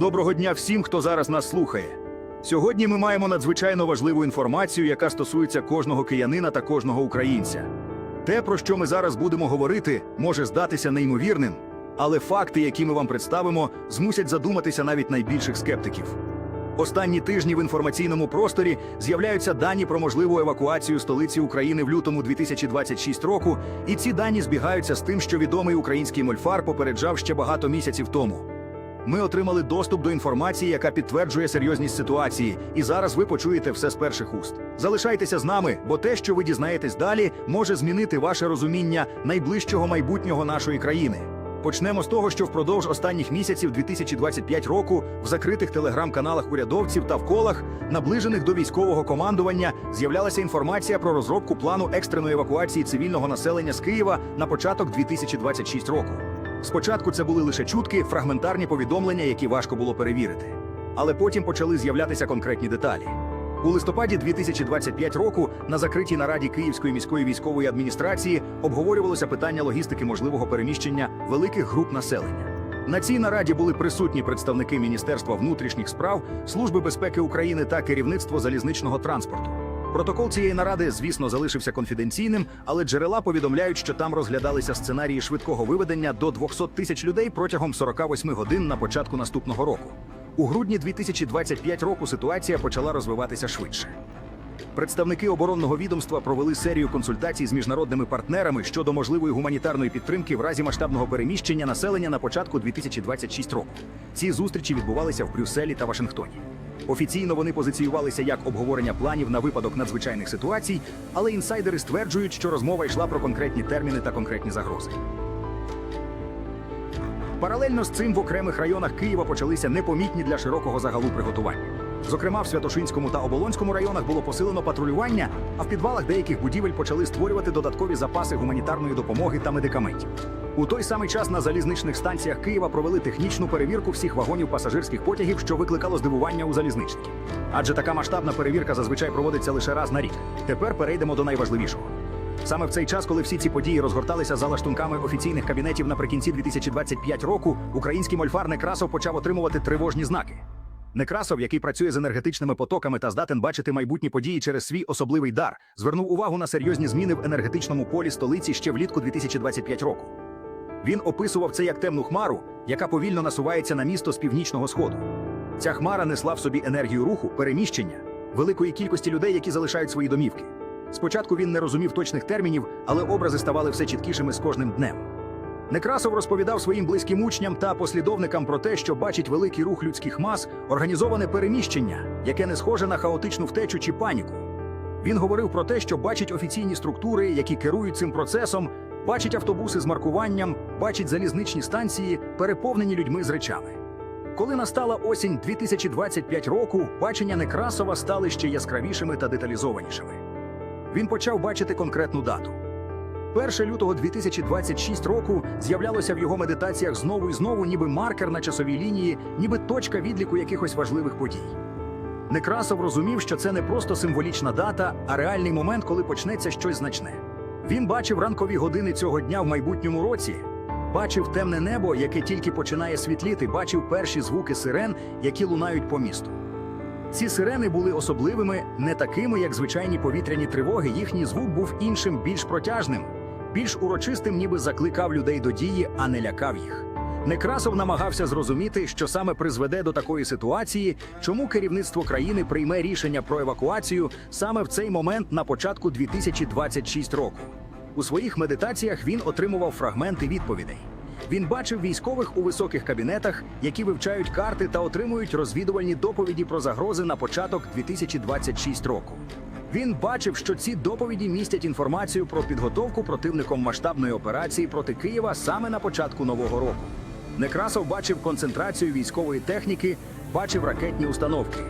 Доброго дня всім, хто зараз нас слухає. Сьогодні ми маємо надзвичайно важливу інформацію, яка стосується кожного киянина та кожного українця. Те, про що ми зараз будемо говорити, може здатися неймовірним, але факти, які ми вам представимо, змусять задуматися навіть найбільших скептиків. Останні тижні в інформаційному просторі з'являються дані про можливу евакуацію столиці України в лютому 2026 року, і ці дані збігаються з тим, що відомий український мольфар попереджав ще багато місяців тому. Ми отримали доступ до інформації, яка підтверджує серйозність ситуації, і зараз ви почуєте все з перших уст. Залишайтеся з нами, бо те, що ви дізнаєтесь далі, може змінити ваше розуміння найближчого майбутнього нашої країни. Почнемо з того, що впродовж останніх місяців 2025 року в закритих телеграм-каналах урядовців та в колах, наближених до військового командування, з'являлася інформація про розробку плану екстреної евакуації цивільного населення з Києва на початок 2026 року. Спочатку це були лише чутки, фрагментарні повідомлення, які важко було перевірити. Але потім почали з'являтися конкретні деталі. У листопаді 2025 року на закритій нараді Київської міської військової адміністрації обговорювалося питання логістики можливого переміщення великих груп населення. На цій нараді були присутні представники Міністерства внутрішніх справ, Служби безпеки України та керівництво залізничного транспорту. Протокол цієї наради, звісно, залишився конфіденційним, але джерела повідомляють, що там розглядалися сценарії швидкого виведення до 200 тисяч людей протягом 48 годин на початку наступного року. У грудні 2025 року ситуація почала розвиватися швидше. Представники оборонного відомства провели серію консультацій з міжнародними партнерами щодо можливої гуманітарної підтримки в разі масштабного переміщення населення на початку 2026 року. Ці зустрічі відбувалися в Брюсселі та Вашингтоні. Офіційно вони позиціювалися як обговорення планів на випадок надзвичайних ситуацій, але інсайдери стверджують, що розмова йшла про конкретні терміни та конкретні загрози. Паралельно з цим в окремих районах Києва почалися непомітні для широкого загалу приготування. Зокрема, в Святошинському та Оболонському районах було посилено патрулювання, а в підвалах деяких будівель почали створювати додаткові запаси гуманітарної допомоги та медикаментів. У той самий час на залізничних станціях Києва провели технічну перевірку всіх вагонів пасажирських потягів, що викликало здивування у залізничників. Адже така масштабна перевірка зазвичай проводиться лише раз на рік. Тепер перейдемо до найважливішого. Саме в цей час, коли всі ці події розгорталися за лаштунками офіційних кабінетів наприкінці 2025 року, український мольфар Некрасов почав отримувати тривожні знаки. Некрасов, який працює з енергетичними потоками та здатен бачити майбутні події через свій особливий дар, звернув увагу на серйозні зміни в енергетичному полі столиці ще влітку 2025 року. Він описував це як темну хмару, яка повільно насувається на місто з північного сходу. Ця хмара несла в собі енергію руху, переміщення, великої кількості людей, які залишають свої домівки. Спочатку він не розумів точних термінів, але образи ставали все чіткішими з кожним днем. Некрасов розповідав своїм близьким учням та послідовникам про те, що бачить великий рух людських мас, організоване переміщення, яке не схоже на хаотичну втечу чи паніку. Він говорив про те, що бачить офіційні структури, які керують цим процесом, бачить автобуси з маркуванням, бачить залізничні станції, переповнені людьми з речами. Коли настала осінь 2025 року, бачення Некрасова стали ще яскравішими та деталізованішими. Він почав бачити конкретну дату. 1 лютого 2026 року з'являлося в його медитаціях знову і знову, ніби маркер на часовій лінії, ніби точка відліку якихось важливих подій. Некрасов розумів, що це не просто символічна дата, а реальний момент, коли почнеться щось значне. Він бачив ранкові години цього дня в майбутньому році, бачив темне небо, яке тільки починає світліти, бачив перші звуки сирен, які лунають по місту. Ці сирени були особливими, не такими, як звичайні повітряні тривоги. Їхній звук був іншим, більш протяжним, більш урочистим, ніби закликав людей до дії, а не лякав їх. Некрасов намагався зрозуміти, що саме призведе до такої ситуації, чому керівництво країни прийме рішення про евакуацію саме в цей момент на початку 2026 року. У своїх медитаціях він отримував фрагменти відповідей. Він бачив військових у високих кабінетах, які вивчають карти та отримують розвідувальні доповіді про загрози на початок 2026 року. Він бачив, що ці доповіді містять інформацію про підготовку противником масштабної операції проти Києва саме на початку нового року. Некрасов бачив концентрацію військової техніки, бачив ракетні установки,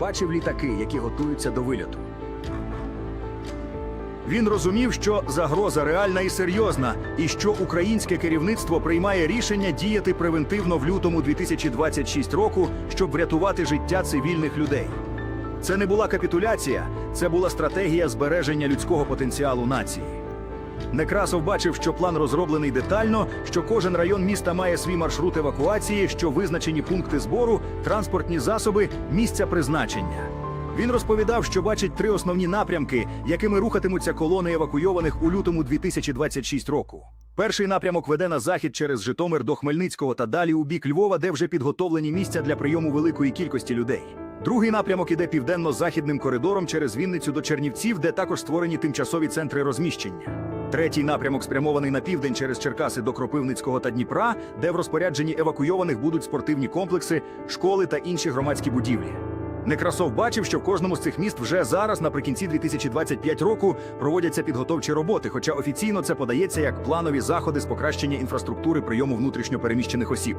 бачив літаки, які готуються до вильоту. Він розумів, що загроза реальна і серйозна, і що українське керівництво приймає рішення діяти превентивно в лютому 2026 року, щоб врятувати життя цивільних людей. Це не була капітуляція, це була стратегія збереження людського потенціалу нації. Некрасов бачив, що план розроблений детально, що кожен район міста має свій маршрут евакуації, що визначені пункти збору, транспортні засоби, місця призначення. Він розповідав, що бачить три основні напрямки, якими рухатимуться колони евакуйованих у лютому 2026 року. Перший напрямок веде на захід через Житомир до Хмельницького та далі у бік Львова, де вже підготовлені місця для прийому великої кількості людей. Другий напрямок іде південно-західним коридором через Вінницю до Чернівців, де також створені тимчасові центри розміщення. Третій напрямок спрямований на південь через Черкаси до Кропивницького та Дніпра, де в розпорядженні евакуйованих будуть спортивні комплекси, школи та інші громадські будівлі. Некрасов бачив, що в кожному з цих міст вже зараз, наприкінці 2025 року, проводяться підготовчі роботи, хоча офіційно це подається як планові заходи з покращення інфраструктури прийому внутрішньопереміщених осіб.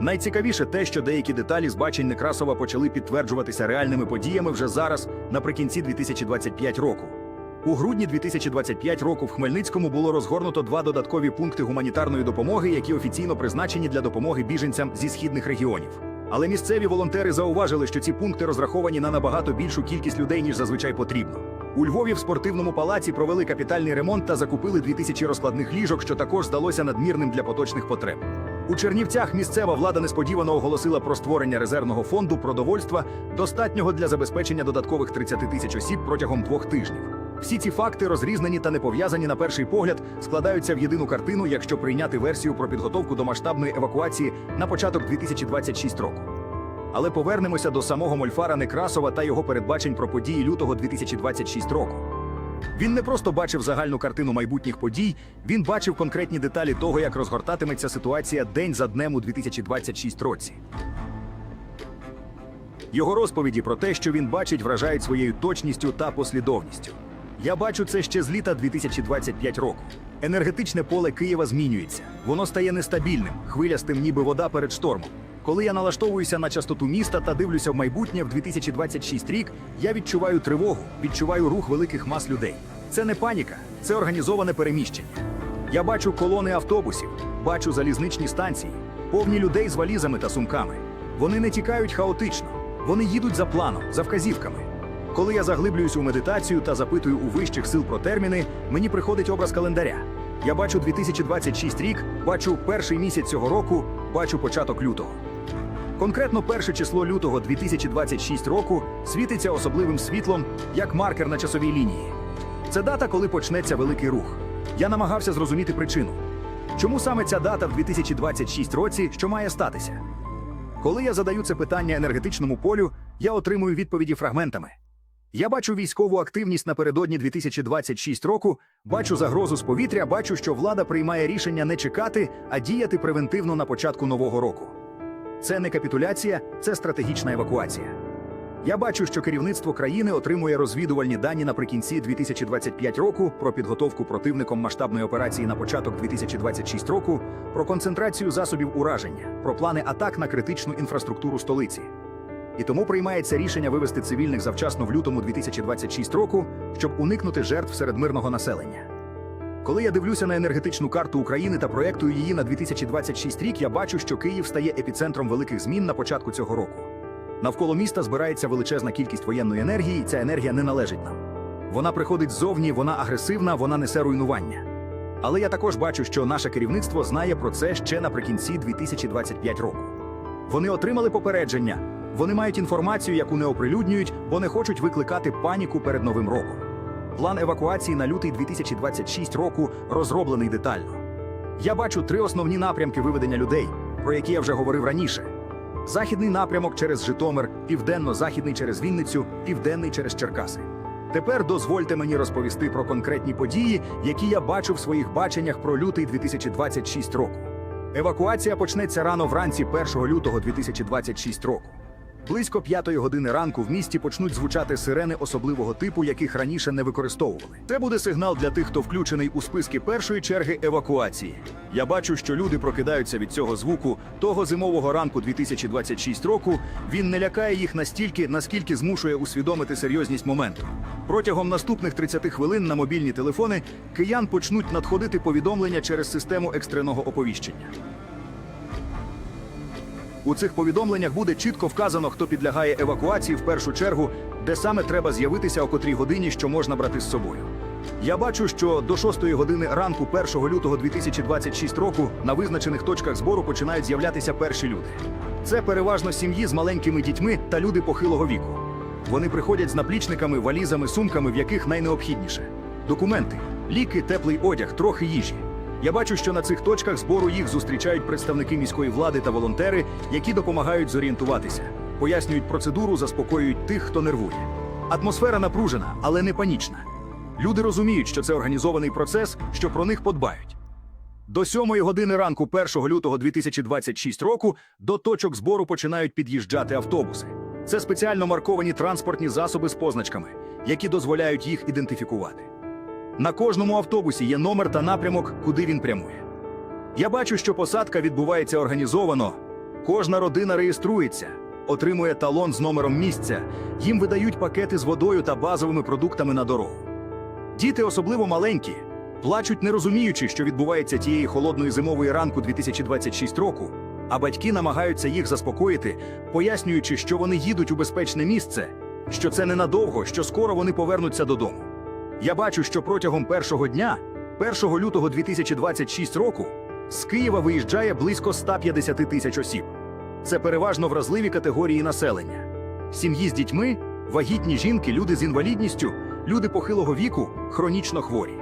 Найцікавіше те, що деякі деталі з бачень Некрасова почали підтверджуватися реальними подіями вже зараз, наприкінці 2025 року. У грудні 2025 року в Хмельницькому було розгорнуто два додаткові пункти гуманітарної допомоги, які офіційно призначені для допомоги біженцям зі східних регіонів. Але місцеві волонтери зауважили, що ці пункти розраховані на набагато більшу кількість людей, ніж зазвичай потрібно. У Львові в спортивному палаці провели капітальний ремонт та закупили 2000 розкладних ліжок, що також здалося надмірним для поточних потреб. У Чернівцях місцева влада несподівано оголосила про створення резервного фонду продовольства, достатнього для забезпечення додаткових 30 тисяч осіб протягом двох тижнів. Всі ці факти, розрізнені та не пов'язані на перший погляд, складаються в єдину картину, якщо прийняти версію про підготовку до масштабної евакуації на початок 2026 року. Але повернемося до самого Мольфара Некрасова та його передбачень про події лютого 2026 року. Він не просто бачив загальну картину майбутніх подій, він бачив конкретні деталі того, як розгортатиметься ситуація день за днем у 2026 році. Його розповіді про те, що він бачить, вражають своєю точністю та послідовністю. Я бачу це ще з літа 2025 року. Енергетичне поле Києва змінюється. Воно стає нестабільним, хвилястим, ніби вода перед штормом. Коли я налаштовуюся на частоту міста та дивлюся в майбутнє в 2026 рік, я відчуваю тривогу, відчуваю рух великих мас людей. Це не паніка, це організоване переміщення. Я бачу колони автобусів, бачу залізничні станції, повні людей з валізами та сумками. Вони не тікають хаотично, вони їдуть за планом, за вказівками. Коли я заглиблююсь у медитацію та запитую у вищих сил про терміни, мені приходить образ календаря. Я бачу 2026 рік, бачу перший місяць цього року, бачу початок лютого. Конкретно перше число лютого 2026 року світиться особливим світлом як маркер на часовій лінії. Це дата, коли почнеться великий рух. Я намагався зрозуміти причину. Чому саме ця дата в 2026 році, що має статися? Коли я задаю це питання енергетичному полю, я отримую відповіді фрагментами. Я бачу військову активність напередодні 2026 року, бачу загрозу з повітря, бачу, що влада приймає рішення не чекати, а діяти превентивно на початку нового року. Це не капітуляція, це стратегічна евакуація. Я бачу, що керівництво країни отримує розвідувальні дані наприкінці 2025 року про підготовку противником масштабної операції на початок 2026 року, про концентрацію засобів ураження, про плани атак на критичну інфраструктуру столиці. І тому приймається рішення вивести цивільних завчасно в лютому 2026 року, щоб уникнути жертв серед мирного населення. Коли я дивлюся на енергетичну карту України та проєктую її на 2026 рік, я бачу, що Київ стає епіцентром великих змін на початку цього року. Навколо міста збирається величезна кількість воєнної енергії, і ця енергія не належить нам. Вона приходить ззовні, вона агресивна, вона несе руйнування. Але я також бачу, що наше керівництво знає про це ще наприкінці 2025 року. Вони отримали попередження, вони мають інформацію, яку не оприлюднюють, бо не хочуть викликати паніку перед новим роком. План евакуації на лютий 2026 року розроблений детально. Я бачу три основні напрямки виведення людей, про які я вже говорив раніше: західний напрямок через Житомир, південно-західний через Вінницю, південний через Черкаси. Тепер дозвольте мені розповісти про конкретні події, які я бачу в своїх баченнях про лютий 2026 року. Евакуація почнеться рано вранці 1 лютого 2026 року. Близько п'ятої години ранку в місті почнуть звучати сирени особливого типу, яких раніше не використовували. Це буде сигнал для тих, хто включений у списки першої черги евакуації. Я бачу, що люди прокидаються від цього звуку того зимового ранку 2026 року. Він не лякає їх настільки, наскільки змушує усвідомити серйозність моменту. Протягом наступних 30 хвилин на мобільні телефони киян почнуть надходити повідомлення через систему екстреного оповіщення. У цих повідомленнях буде чітко вказано, хто підлягає евакуації в першу чергу, де саме треба з'явитися о котрій годині, що можна брати з собою. Я бачу, що до 6 години ранку 1 лютого 2026 року на визначених точках збору починають з'являтися перші люди. Це переважно сім'ї з маленькими дітьми та люди похилого віку. Вони приходять з наплічниками, валізами, сумками, в яких найнеобхідніше: документи, ліки, теплий одяг, трохи їжі. Я бачу, що на цих точках збору їх зустрічають представники міської влади та волонтери, які допомагають зорієнтуватися, пояснюють процедуру, заспокоюють тих, хто нервує. Атмосфера напружена, але не панічна. Люди розуміють, що це організований процес, що про них подбають. До 7 години ранку 1 лютого 2026 року до точок збору починають під'їжджати автобуси. Це спеціально марковані транспортні засоби з позначками, які дозволяють їх ідентифікувати. На кожному автобусі є номер та напрямок, куди він прямує. Я бачу, що посадка відбувається організовано. Кожна родина реєструється, отримує талон з номером місця, їм видають пакети з водою та базовими продуктами на дорогу. Діти, особливо маленькі, плачуть, не розуміючи, що відбувається тієї холодної зимової ранку 2026 року, а батьки намагаються їх заспокоїти, пояснюючи, що вони їдуть у безпечне місце, що це ненадовго, що скоро вони повернуться додому. Я бачу, що протягом першого дня, 1 лютого 2026 року, з Києва виїжджає близько 150 тисяч осіб. Це переважно вразливі категорії населення: сім'ї з дітьми, вагітні жінки, люди з інвалідністю, люди похилого віку, хронічно хворі.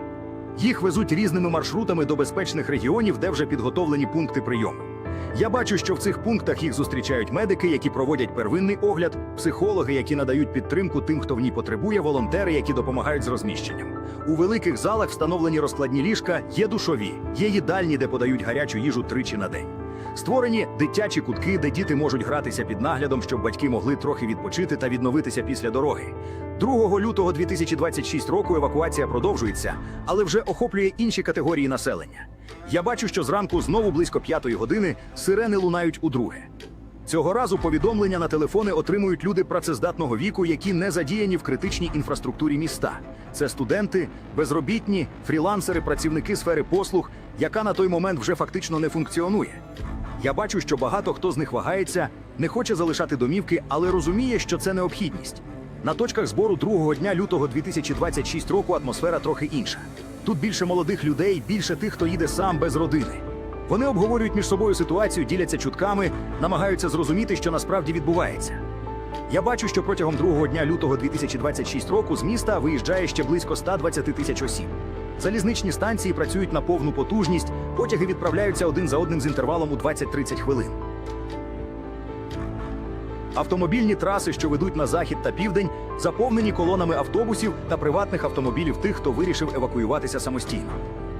Їх везуть різними маршрутами до безпечних регіонів, де вже підготовлені пункти прийому. Я бачу, що в цих пунктах їх зустрічають медики, які проводять первинний огляд, психологи, які надають підтримку тим, хто в ній потребує, волонтери, які допомагають з розміщенням. У великих залах встановлені розкладні ліжка, є душові, є їдальні, де подають гарячу їжу тричі на день. Створені дитячі кутки, де діти можуть гратися під наглядом, щоб батьки могли трохи відпочити та відновитися після дороги. 2 лютого 2026 року евакуація продовжується, але вже охоплює інші категорії населення. Я бачу, що зранку знову близько п'ятої години сирени лунають удруге. Цього разу повідомлення на телефони отримують люди працездатного віку, які не задіяні в критичній інфраструктурі міста. Це студенти, безробітні, фрілансери, працівники сфери послуг, яка на той момент вже фактично не функціонує. Я бачу, що багато хто з них вагається, не хоче залишати домівки, але розуміє, що це необхідність. На точках збору другого дня лютого 2026 року атмосфера трохи інша. Тут більше молодих людей, більше тих, хто їде сам без родини. Вони обговорюють між собою ситуацію, діляться чутками, намагаються зрозуміти, що насправді відбувається. Я бачу, що протягом другого дня лютого 2026 року з міста виїжджає ще близько 120 тисяч осіб. Залізничні станції працюють на повну потужність, потяги відправляються один за одним з інтервалом у 20-30 хвилин. Автомобільні траси, що ведуть на захід та південь, заповнені колонами автобусів та приватних автомобілів тих, хто вирішив евакуюватися самостійно.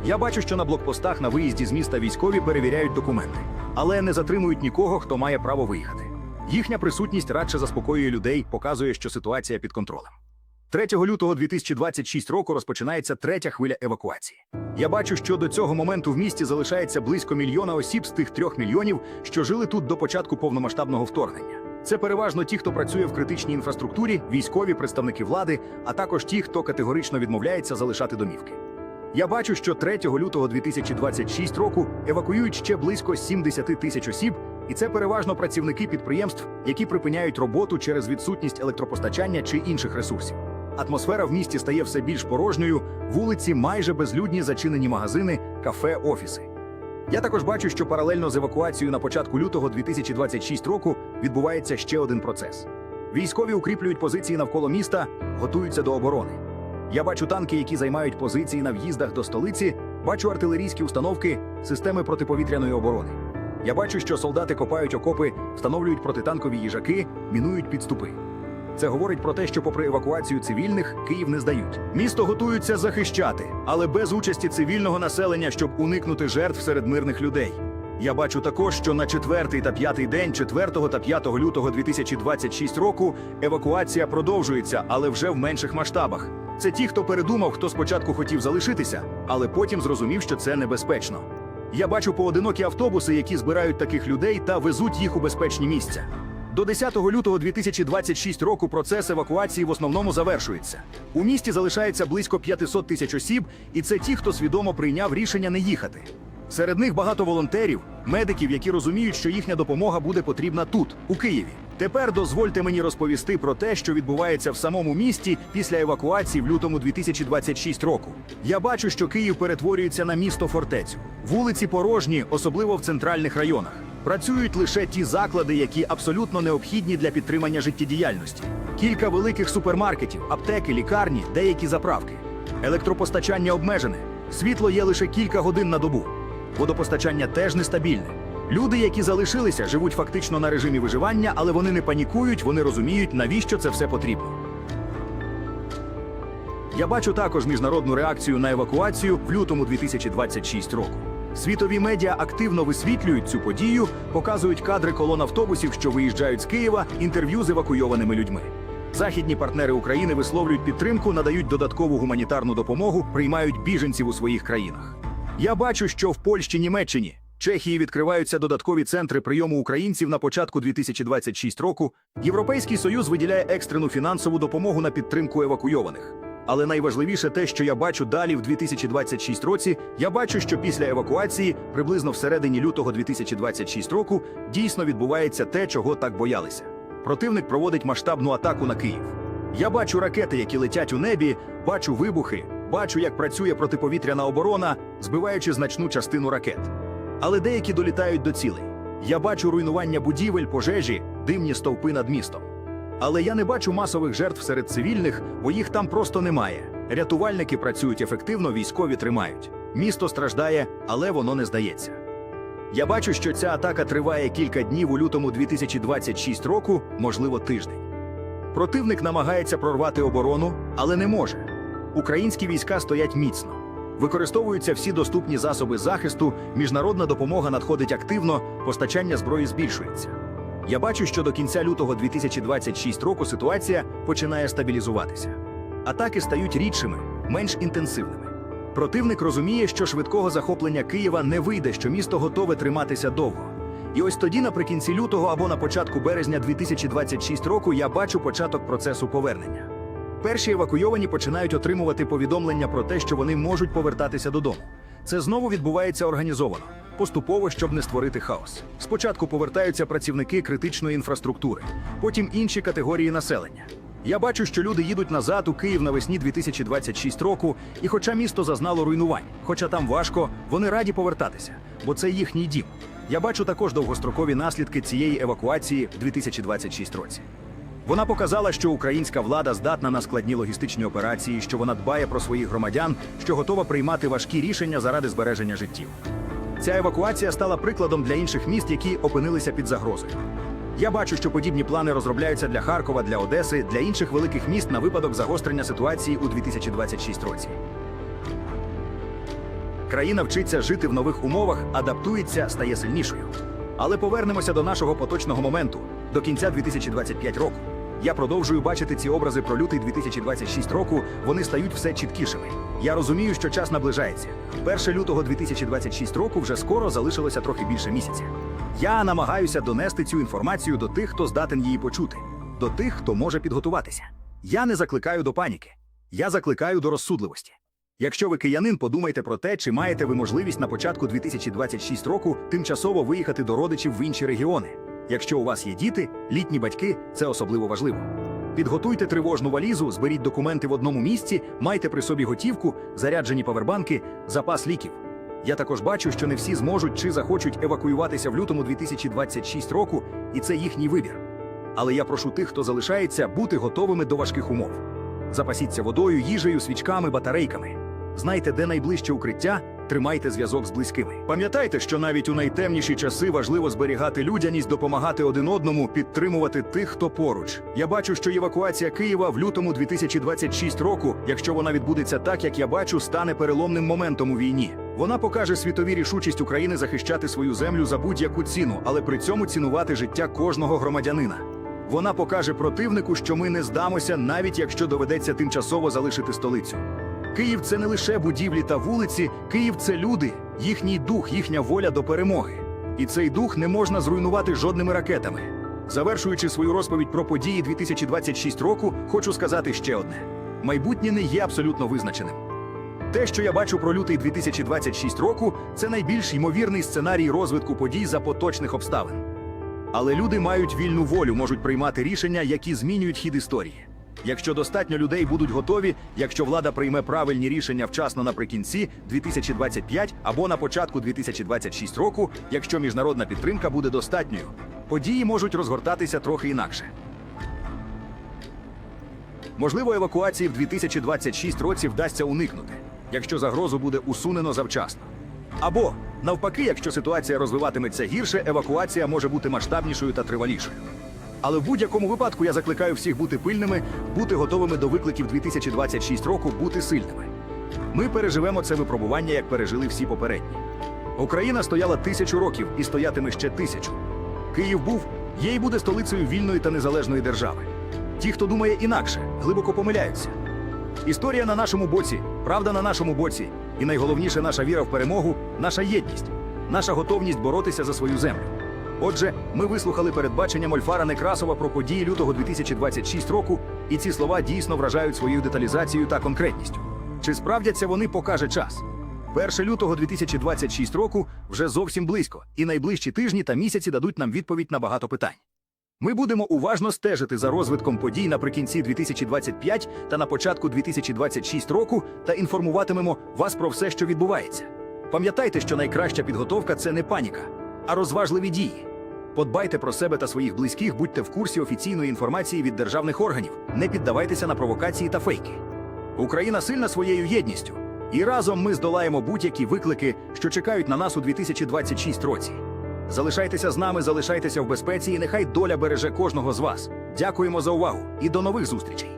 Я бачу, що на блокпостах на виїзді з міста військові перевіряють документи, але не затримують нікого, хто має право виїхати. Їхня присутність радше заспокоює людей, показує, що ситуація під контролем. 3 лютого 2026 року розпочинається третя хвиля евакуації. Я бачу, що до цього моменту в місті залишається близько мільйона осіб з тих трьох мільйонів, що жили тут до початку повномасштабного вторгнення. Це переважно ті, хто працює в критичній інфраструктурі, військові, представники влади, а також ті, хто категорично відмовляється залишати домівки. Я бачу, що 3 лютого 2026 року евакуюють ще близько 70 тисяч осіб, і це переважно працівники підприємств, які припиняють роботу через відсутність електропостачання чи інших ресурсів. Атмосфера в місті стає все більш порожньою, вулиці майже безлюдні зачинені магазини, кафе, офіси. Я також бачу, що паралельно з евакуацією на початку лютого 2026 року відбувається ще один процес. Військові укріплюють позиції навколо міста, готуються до оборони. Я бачу танки, які займають позиції на в'їздах до столиці, бачу артилерійські установки, системи протиповітряної оборони. Я бачу, що солдати копають окопи, встановлюють протитанкові їжаки, мінують підступи. Це говорить про те, що, попри евакуацію цивільних, Київ не здають. Місто готуються захищати, але без участі цивільного населення, щоб уникнути жертв серед мирних людей. Я бачу також, що на четвертий та п'ятий день 4 та 5 лютого 2026 року евакуація продовжується, але вже в менших масштабах. Це ті, хто передумав, хто спочатку хотів залишитися, але потім зрозумів, що це небезпечно. Я бачу поодинокі автобуси, які збирають таких людей та везуть їх у безпечні місця. До 10 лютого 2026 року процес евакуації в основному завершується. У місті залишається близько 500 тисяч осіб, і це ті, хто свідомо прийняв рішення не їхати. Серед них багато волонтерів, медиків, які розуміють, що їхня допомога буде потрібна тут, у Києві. Тепер дозвольте мені розповісти про те, що відбувається в самому місті після евакуації в лютому 2026 року. Я бачу, що Київ перетворюється на місто фортецю. Вулиці порожні, особливо в центральних районах. Працюють лише ті заклади, які абсолютно необхідні для підтримання життєдіяльності. Кілька великих супермаркетів, аптеки, лікарні, деякі заправки. Електропостачання обмежене. Світло є лише кілька годин на добу. Водопостачання теж нестабільне. Люди, які залишилися, живуть фактично на режимі виживання, але вони не панікують, вони розуміють, навіщо це все потрібно. Я бачу також міжнародну реакцію на евакуацію в лютому 2026 року. Світові медіа активно висвітлюють цю подію, показують кадри колон автобусів, що виїжджають з Києва, інтерв'ю з евакуйованими людьми. Західні партнери України висловлюють підтримку, надають додаткову гуманітарну допомогу, приймають біженців у своїх країнах. Я бачу, що в Польщі, Німеччині, Чехії відкриваються додаткові центри прийому українців на початку 2026 року. Європейський союз виділяє екстрену фінансову допомогу на підтримку евакуйованих. Але найважливіше те, що я бачу далі в 2026 році, я бачу, що після евакуації, приблизно всередині лютого 2026 року, дійсно відбувається те, чого так боялися. Противник проводить масштабну атаку на Київ. Я бачу ракети, які летять у небі, бачу вибухи, бачу, як працює протиповітряна оборона, збиваючи значну частину ракет. Але деякі долітають до цілей. Я бачу руйнування будівель, пожежі, димні стовпи над містом. Але я не бачу масових жертв серед цивільних, бо їх там просто немає. Рятувальники працюють ефективно, військові тримають. Місто страждає, але воно не здається. Я бачу, що ця атака триває кілька днів у лютому 2026 року, можливо, тиждень. Противник намагається прорвати оборону, але не може. Українські війська стоять міцно. Використовуються всі доступні засоби захисту, міжнародна допомога надходить активно, постачання зброї збільшується. Я бачу, що до кінця лютого 2026 року ситуація починає стабілізуватися. Атаки стають рідшими, менш інтенсивними. Противник розуміє, що швидкого захоплення Києва не вийде, що місто готове триматися довго. І ось тоді, наприкінці лютого або на початку березня 2026 року, я бачу початок процесу повернення. Перші евакуйовані починають отримувати повідомлення про те, що вони можуть повертатися додому. Це знову відбувається організовано, поступово, щоб не створити хаос. Спочатку повертаються працівники критичної інфраструктури, потім інші категорії населення. Я бачу, що люди їдуть назад у Київ навесні 2026 року, і хоча місто зазнало руйнувань, хоча там важко, вони раді повертатися, бо це їхній дім. Я бачу також довгострокові наслідки цієї евакуації в 2026 році. Вона показала, що українська влада здатна на складні логістичні операції, що вона дбає про своїх громадян, що готова приймати важкі рішення заради збереження життів. Ця евакуація стала прикладом для інших міст, які опинилися під загрозою. Я бачу, що подібні плани розробляються для Харкова, для Одеси, для інших великих міст на випадок загострення ситуації у 2026 році. Країна вчиться жити в нових умовах, адаптується, стає сильнішою. Але повернемося до нашого поточного моменту, до кінця 2025 року. Я продовжую бачити ці образи про лютий 2026 року. Вони стають все чіткішими. Я розумію, що час наближається. 1 лютого 2026 року вже скоро залишилося трохи більше місяця. Я намагаюся донести цю інформацію до тих, хто здатен її почути, до тих, хто може підготуватися. Я не закликаю до паніки. Я закликаю до розсудливості. Якщо ви киянин, подумайте про те, чи маєте ви можливість на початку 2026 року тимчасово виїхати до родичів в інші регіони. Якщо у вас є діти, літні батьки, це особливо важливо. Підготуйте тривожну валізу, зберіть документи в одному місці, майте при собі готівку, заряджені павербанки, запас ліків. Я також бачу, що не всі зможуть чи захочуть евакуюватися в лютому 2026 року, і це їхній вибір. Але я прошу тих, хто залишається, бути готовими до важких умов. Запасіться водою, їжею, свічками, батарейками. Знайте, де найближче укриття, тримайте зв'язок з близькими. Пам'ятайте, що навіть у найтемніші часи важливо зберігати людяність, допомагати один одному, підтримувати тих, хто поруч. Я бачу, що евакуація Києва в лютому 2026 року, якщо вона відбудеться так, як я бачу, стане переломним моментом у війні. Вона покаже світові рішучість України захищати свою землю за будь-яку ціну, але при цьому цінувати життя кожного громадянина. Вона покаже противнику, що ми не здамося, навіть якщо доведеться тимчасово залишити столицю. Київ це не лише будівлі та вулиці, Київ це люди, їхній дух, їхня воля до перемоги. І цей дух не можна зруйнувати жодними ракетами. Завершуючи свою розповідь про події 2026 року, хочу сказати ще одне: майбутнє не є абсолютно визначеним. Те, що я бачу про лютий 2026 року, це найбільш ймовірний сценарій розвитку подій за поточних обставин. Але люди мають вільну волю, можуть приймати рішення, які змінюють хід історії. Якщо достатньо людей будуть готові, якщо влада прийме правильні рішення вчасно наприкінці 2025 або на початку 2026 року, якщо міжнародна підтримка буде достатньою, події можуть розгортатися трохи інакше. Можливо, евакуації в 2026 році вдасться уникнути, якщо загрозу буде усунено завчасно. Або навпаки, якщо ситуація розвиватиметься гірше, евакуація може бути масштабнішою та тривалішою. Але в будь-якому випадку я закликаю всіх бути пильними, бути готовими до викликів 2026 року, бути сильними. Ми переживемо це випробування, як пережили всі попередні. Україна стояла тисячу років і стоятиме ще тисячу. Київ був, є і буде столицею вільної та незалежної держави. Ті, хто думає інакше, глибоко помиляються. Історія на нашому боці, правда на нашому боці, і найголовніше наша віра в перемогу, наша єдність, наша готовність боротися за свою землю. Отже, ми вислухали передбачення Мольфара Некрасова про події лютого 2026 року, і ці слова дійсно вражають своєю деталізацією та конкретністю. Чи справдяться вони, покаже час. 1 лютого 2026 року вже зовсім близько, і найближчі тижні та місяці дадуть нам відповідь на багато питань. Ми будемо уважно стежити за розвитком подій наприкінці 2025 та на початку 2026 року та інформуватимемо вас про все, що відбувається. Пам'ятайте, що найкраща підготовка це не паніка, а розважливі дії. Подбайте про себе та своїх близьких, будьте в курсі офіційної інформації від державних органів, не піддавайтеся на провокації та фейки. Україна сильна своєю єдністю, і разом ми здолаємо будь-які виклики, що чекають на нас у 2026 році. Залишайтеся з нами, залишайтеся в безпеці, і нехай доля береже кожного з вас. Дякуємо за увагу і до нових зустрічей.